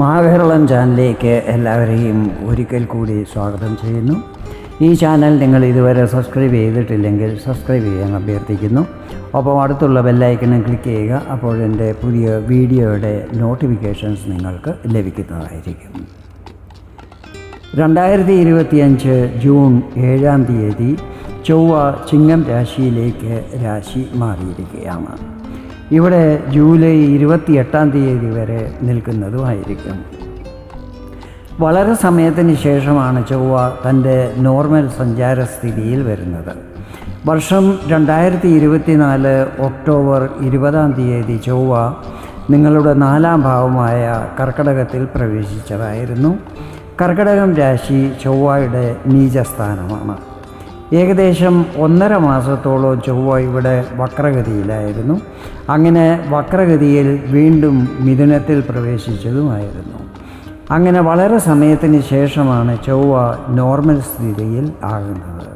മഹാകേരളം ചാനലിലേക്ക് എല്ലാവരെയും ഒരിക്കൽ കൂടി സ്വാഗതം ചെയ്യുന്നു. ഈ ചാനൽ നിങ്ങൾ ഇതുവരെ സബ്സ്ക്രൈബ് ചെയ്തിട്ടില്ലെങ്കിൽ സബ്സ്ക്രൈബ് ചെയ്യാൻ അഭ്യർത്ഥിക്കുന്നു. ഒപ്പം അടുത്തുള്ള ബെല്ലൈക്കണം ക്ലിക്ക് ചെയ്യുക അപ്പോൾ എന്റെ പുതിയ വീഡിയോയുടെ നോട്ടിഫിക്കേഷൻസ് നിങ്ങൾക്ക് ലഭിക്കുന്നതായിരിക്കും. രണ്ടായിരത്തി ഇരുപത്തിയഞ്ച് ജൂൺ ഏഴാം തീയതി ചൊവ്വ ചിങ്ങം രാശിയിലേക്ക് രാശി മാറിയിരിക്കുകയാണ്. ഇവിടെ ജൂലൈ ഇരുപത്തിയെട്ടാം തീയതി വരെ നിൽക്കുന്നതുമായിരിക്കും. വളരെ സമയത്തിന് ശേഷമാണ് ചൊവ്വ തന്റെ നോർമൽ സഞ്ചാരസ്ഥിതിയിൽ വരുന്നത്. വർഷം രണ്ടായിരത്തി ഇരുപത്തിനാല് ഒക്ടോബർ ഇരുപതാം തീയതി ചൊവ്വ നിങ്ങളുടെ നാലാം ഭാവമായ കർക്കടകത്തിൽ പ്രവേശിച്ചതായിരുന്നു. കർക്കടകം രാശി ചൊവ്വയുടെ നീചസ്ഥാനമാണ്. ഏകദേശം ഒന്നര മാസത്തോളം ചൊവ്വ ഇവിടെ വക്രഗതിയിലായിരുന്നു. അങ്ങനെ വക്രഗതിയിൽ വീണ്ടും മിഥുനത്തിൽ പ്രവേശിച്ചതുമായിരുന്നു. അങ്ങനെ വളരെ സമയത്തിന് ശേഷമാണ് ചൊവ്വ നോർമൽ സ്ഥിതിയിൽ ആകുന്നത്.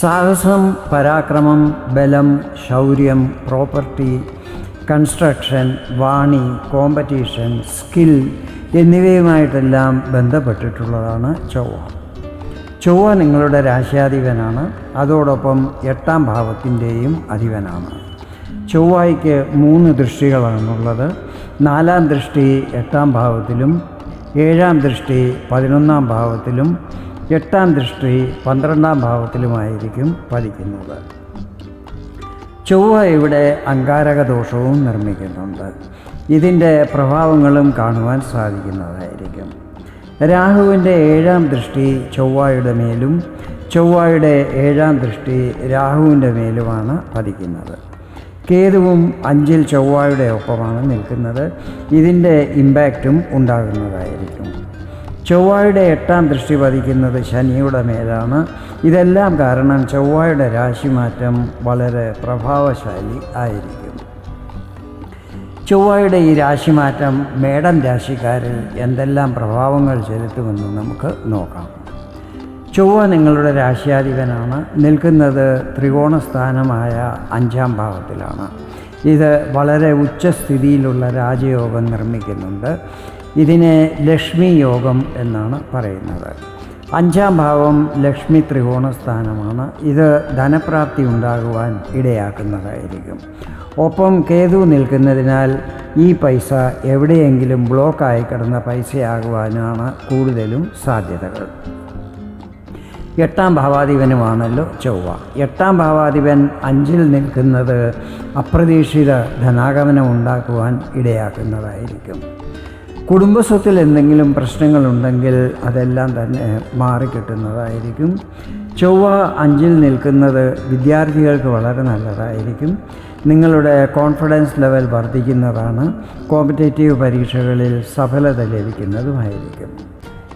സാഹസം പരാക്രമം ബലം ശൗര്യം പ്രോപ്പർട്ടി കൺസ്ട്രക്ഷൻ വാണി കോമ്പറ്റീഷൻ സ്കിൽ എന്നിവയുമായിട്ടെല്ലാം ബന്ധപ്പെട്ടിട്ടുള്ളതാണ് ചൊവ്വ. ചൊവ്വ നിങ്ങളുടെ രാശ്യാധിപനാണ്. അതോടൊപ്പം എട്ടാം ഭാവത്തിന്റെയും അധിപനാണ്. ചൊവ്വായ്ക്ക് മൂന്ന് ദൃഷ്ടികളാണുള്ളത്. നാലാം ദൃഷ്ടി എട്ടാം ഭാവത്തിലും ഏഴാം ദൃഷ്ടി പതിനൊന്നാം ഭാവത്തിലും എട്ടാം ദൃഷ്ടി പന്ത്രണ്ടാം ഭാവത്തിലുമായിരിക്കും പതിക്കുന്നത്. ചൊവ്വ ഇവിടെ അങ്കാരക ദോഷവും നിർമ്മിക്കുന്നുണ്ട്. ഇതിന്റെ പ്രഭാവങ്ങളും കാണുവാൻ സാധിക്കുന്നതായിരിക്കും. രാഹുവിന്റെ ഏഴാം ദൃഷ്ടി ചൊവ്വയുടെ മേലും ചൊവ്വയുടെ ഏഴാം ദൃഷ്ടി രാഹുവിന്റെ മേലുമാണ് പതിക്കുന്നത്. കേതുവും അഞ്ചിൽ ചൊവ്വയുടെ ഒപ്പമാണ് നിൽക്കുന്നത്. ഇതിന്റെ ഇമ്പാക്റ്റും ഉണ്ടാകുന്നതായിരിക്കും. ചൊവ്വയുടെ എട്ടാം ദൃഷ്ടി പതിക്കുന്നത് ശനിയുടെ മേലാണ്. ഇതെല്ലാം കാരണം ചൊവ്വയുടെ രാശിമാറ്റം വളരെ പ്രഭാവശാലി ആയിരിക്കും. ചൊവ്വയുടെ ഈ രാശിമാറ്റം മേടം രാശിക്കാരിൽ എന്തെല്ലാം പ്രഭാവങ്ങൾ ചെലുത്തുമെന്ന് നമുക്ക് നോക്കാം. ചൊവ്വ നിങ്ങളുടെ രാശ്യാധിപനാണ്. നിൽക്കുന്നത് ത്രികോണസ്ഥാനമായ അഞ്ചാം ഭാവത്തിലാണ്. ഇത് വളരെ ഉച്ചസ്ഥിതിയിലുള്ള രാജയോഗം നിർമ്മിക്കുന്നുണ്ട്. ഇതിനെ ലക്ഷ്മി യോഗം എന്നാണ് പറയുന്നത്. അഞ്ചാം ഭാവം ലക്ഷ്മി ത്രികോണസ്ഥാനമാണ് ഇത് ധനപ്രാപ്തി ഉണ്ടാകുവാൻ ഇടയാക്കുന്നതായിരിക്കും. ഒപ്പം കേതു നിൽക്കുന്നതിനാൽ ഈ പൈസ എവിടെയെങ്കിലും ബ്ലോക്കായി കിടന്ന പൈസയാകുവാനാണ് കൂടുതലും സാധ്യതകൾ. എട്ടാം ഭാവാധിപനുമാണല്ലോ ചൊവ്വ. എട്ടാം ഭാവാധിപൻ അഞ്ചിൽ നിൽക്കുന്നത് അപ്രതീക്ഷിത ധനാഗമനം ഉണ്ടാക്കുവാൻ ഇടയാക്കുന്നതായിരിക്കും. കുടുംബസ്വത്തിൽ എന്തെങ്കിലും പ്രശ്നങ്ങളുണ്ടെങ്കിൽ അതെല്ലാം തന്നെ മാറിക്കിട്ടുന്നതായിരിക്കും. ചൊവ്വ അഞ്ചിൽ നിൽക്കുന്നത് വിദ്യാർത്ഥികൾക്ക് വളരെ നല്ലതായിരിക്കും. നിങ്ങളുടെ കോൺഫിഡൻസ് ലെവൽ വർദ്ധിക്കുന്നതാണ്. കോമ്പറ്റേറ്റീവ് പരീക്ഷകളിൽ സഫലത ലഭിക്കുന്നതുമായിരിക്കും.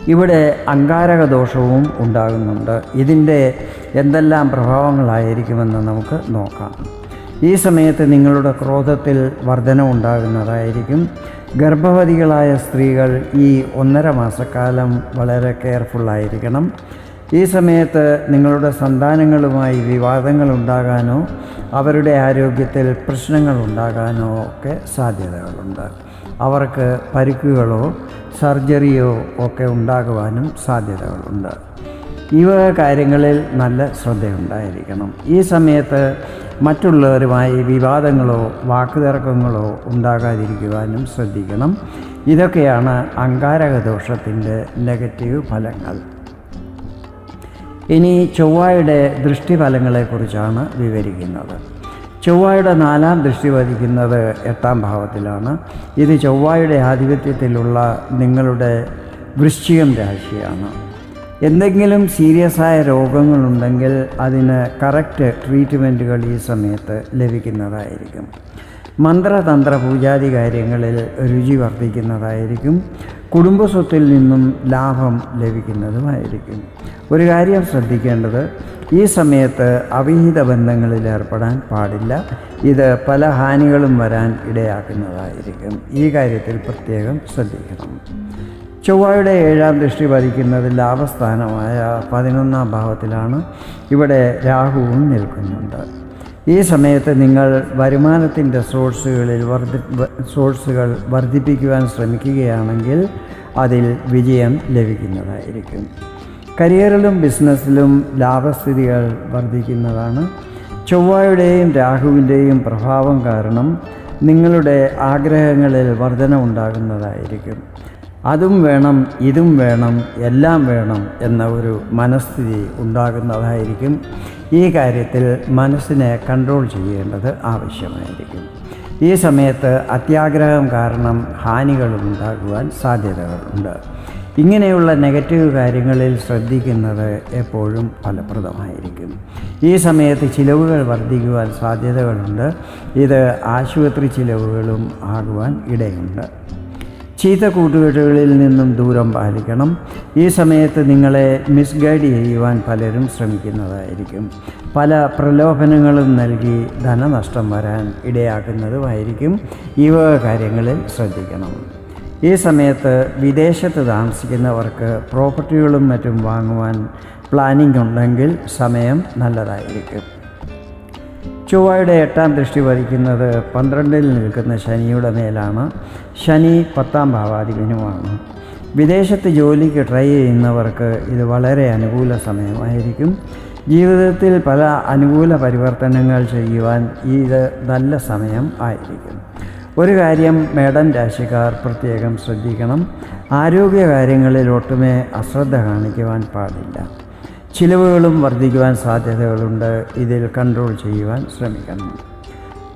ഇവിടെ അങ്കാരക ദോഷവും ഉണ്ടാകുന്നുണ്ട്. ഇതിന്റെ എന്തെല്ലാം പ്രഭാവങ്ങളായിരിക്കുമെന്ന് നമുക്ക് നോക്കാം. ഈ സമയത്ത് നിങ്ങളുടെ ക്രോധത്തിൽ വർധന ഉണ്ടാകുന്നതായിരിക്കും. ഗർഭവതികളായ സ്ത്രീകൾ ഈ ഒന്നര മാസക്കാലം വളരെ കെയർഫുള്ളായിരിക്കണം ഈ സമയത്ത് നിങ്ങളുടെ സന്താനങ്ങളുമായി വിവാദങ്ങൾ ഉണ്ടാകാനോ അവരുടെ ആരോഗ്യത്തിൽ പ്രശ്നങ്ങൾ ഉണ്ടാകാനോ ഒക്കെ സാധ്യതകളുണ്ട്. അവർക്ക് പരിക്കുകളോ സർജറിയോ ഒക്കെ ഉണ്ടാകുവാനും സാധ്യതകളുണ്ട്. ഈ വക കാര്യങ്ങളിൽ നല്ല ശ്രദ്ധയുണ്ടായിരിക്കണം. ഈ സമയത്ത് മറ്റുള്ളവരുമായി വിവാദങ്ങളോ വാക്കുതർക്കങ്ങളോ ഉണ്ടാകാതിരിക്കുവാനും ശ്രദ്ധിക്കണം. ഇതൊക്കെയാണ് അങ്കാരക ദോഷത്തിന്റെ നെഗറ്റീവ് ഫലങ്ങൾ. ഇനി ചൊവ്വയുടെ ദൃഷ്ടിഫലങ്ങളെക്കുറിച്ചാണ് വിവരിക്കുന്നത്. ചൊവ്വയുടെ നാലാം ദൃഷ്ടി വധിക്കുന്നത് എട്ടാം ഭാവത്തിലാണ്. ഇത് ചൊവ്വയുടെ ആധിപത്യത്തിലുള്ള നിങ്ങളുടെ വൃശ്ചികം രാശിയാണ്. എന്തെങ്കിലും സീരിയസ് ആയ രോഗങ്ങളുണ്ടെങ്കിൽ അതിന് കറക്റ്റ് ട്രീറ്റ്മെന്റുകൾ ഈ സമയത്ത് ലഭിക്കുന്നതായിരിക്കും. മന്ത്രതന്ത്ര പൂജാതി കാര്യങ്ങളിൽ രുചി വർദ്ധിക്കുന്നതായിരിക്കും. കുടുംബസ്വത്തിൽ നിന്നും ലാഭം ലഭിക്കുന്നതുമായിരിക്കും. ഒരു കാര്യം ശ്രദ്ധിക്കേണ്ടത് ഈ സമയത്ത് അവിഹിത ബന്ധങ്ങളിൽ ഏർപ്പെടാൻ പാടില്ല. ഇത് പല ഹാനികളും വരാൻ ഇടയാക്കുന്നതായിരിക്കും. ഈ കാര്യത്തിൽ പ്രത്യേകം ശ്രദ്ധിക്കണം. ചൊവ്വയുടെ ഏഴാം ദൃഷ്ടി ഭരിക്കുന്നത് ലാഭസ്ഥാനമായ പതിനൊന്നാം ഭാവത്തിലാണ് ഇവിടെ രാഹുവും നിൽക്കുന്നുണ്ട്. ഈ സമയത്ത് നിങ്ങൾ വരുമാനത്തിന്റെ സോഴ്സുകളിൽ വർദ്ധി സോഴ്സുകൾ വർദ്ധിപ്പിക്കുവാൻ ശ്രമിക്കുകയാണെങ്കിൽ അതിൽ വിജയം ലഭിക്കുന്നതായിരിക്കും. കരിയറിലും ബിസിനസ്സിലും ലാഭസ്ഥിതികൾ വർദ്ധിക്കുന്നതാണ്. ചൊവ്വയുടെയും രാഹുവിന്റെയും പ്രഭാവം കാരണം നിങ്ങളുടെ ആഗ്രഹങ്ങളിൽ വർധന ഉണ്ടാകുന്നതായിരിക്കും അതും വേണം ഇതും വേണം എല്ലാം വേണം എന്ന ഒരു മനസ്ഥിതി ഉണ്ടാകുന്നതായിരിക്കും. ഈ കാര്യത്തിൽ മനസ്സിനെ കൺട്രോൾ ചെയ്യേണ്ടത് ആവശ്യമായിരിക്കും. ഈ സമയത്ത് അത്യാഗ്രഹം കാരണം ഹാനികളും ഉണ്ടാകുവാൻ സാധ്യതകളുണ്ട്. ഇങ്ങനെയുള്ള നെഗറ്റീവ് കാര്യങ്ങളിൽ ശ്രദ്ധിക്കുന്നത് എപ്പോഴും ഫലപ്രദമായിരിക്കും. ഈ സമയത്ത് ചിലവുകൾ വർദ്ധിക്കുവാൻ സാധ്യതകളുണ്ട്. ഇത് ആശുപത്രി ചിലവുകളും ആകുവാൻ ഇടയുണ്ട്. ചീത്ത കൂട്ടുകെട്ടുകളിൽ നിന്നും ദൂരം പാലിക്കണം. ഈ സമയത്ത് നിങ്ങളെ മിസ്ഗൈഡ് ചെയ്യുവാൻ പലരും ശ്രമിക്കുന്നതായിരിക്കും. പല പ്രലോഭനങ്ങളും നൽകി ധനനഷ്ടം വരാൻ ഇടയാക്കുന്നതുമായിരിക്കും. ഈ വക കാര്യങ്ങളിൽ ശ്രദ്ധിക്കണം. ഈ സമയത്ത് വിദേശത്ത് താമസിക്കുന്നവർക്ക് പ്രോപ്പർട്ടികളും മറ്റും വാങ്ങുവാൻ പ്ലാനിംഗ് ഉണ്ടെങ്കിൽ സമയം നല്ലതായിരിക്കും. ചൊവ്വയുടെ എട്ടാം ദൃഷ്ടി വധിക്കുന്നത് പന്ത്രണ്ടിൽ നിൽക്കുന്ന ശനിയുടെ മേലാണ്. ശനി പത്താം ഭാവാധിപനുമാണ്. വിദേശത്ത് ജോലിക്ക് ട്രൈ ചെയ്യുന്നവർക്ക് ഇത് വളരെ അനുകൂല സമയമായിരിക്കും. ജീവിതത്തിൽ പല അനുകൂല പരിവർത്തനങ്ങൾ ചെയ്യുവാൻ ഇത് നല്ല സമയം ആയിരിക്കും. ഒരു കാര്യം മേടൻ രാശിക്കാർ പ്രത്യേകം ശ്രദ്ധിക്കണം. ആരോഗ്യ കാര്യങ്ങളിൽ ഒട്ടുമേ അശ്രദ്ധ കാണിക്കുവാൻ പാടില്ല. ചിലവുകളും വർദ്ധിക്കുവാൻ സാധ്യതകളുണ്ട്. ഇതിൽ കൺട്രോൾ ചെയ്യുവാൻ ശ്രമിക്കണം.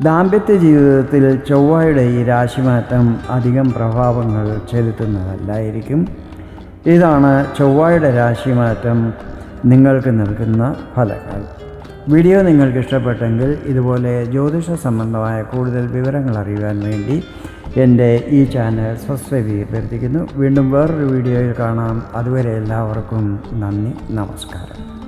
ദാമ്പത്യ ജീവിതത്തിൽ ചൊവ്വയുടെ ഈ രാശിമാറ്റം അധികം പ്രഭാവങ്ങൾ ചെലുത്തുന്നതല്ലായിരിക്കും. ഇതാണ് ചൊവ്വയുടെ രാശിമാറ്റം നിങ്ങൾക്ക് നൽകുന്ന ഫലങ്ങൾ. വീഡിയോ നിങ്ങൾക്ക് ഇഷ്ടപ്പെട്ടെങ്കിൽ ഇതുപോലെ ജ്യോതിഷ സംബന്ധമായ കൂടുതൽ വിവരങ്ങൾ അറിയുവാൻ വേണ്ടി എന്റെ ഈ ചാനൽ സബ്സ്ക്രൈബ് ചെയ്ത് വീണ്ടും വേറൊരു വീഡിയോയിൽ കാണാം. അതുവരെ എല്ലാവർക്കും നന്ദി നമസ്കാരം.